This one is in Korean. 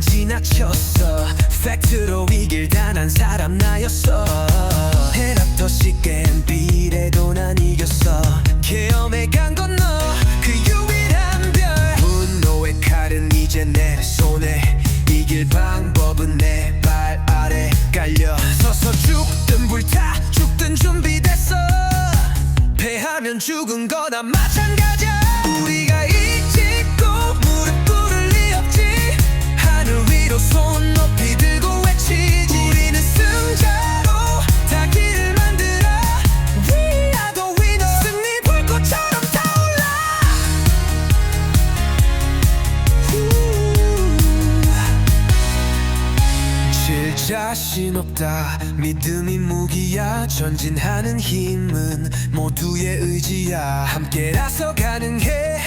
지나쳤어. 팩트로 이길 단한 사람 나였어 불타 죽든 준비됐어. 패하면 죽은 거나 마찬가지 자신 없다. 믿음이 무기야. 전진하는 힘은 모두의 의지야. 함께라서 가능해 안될건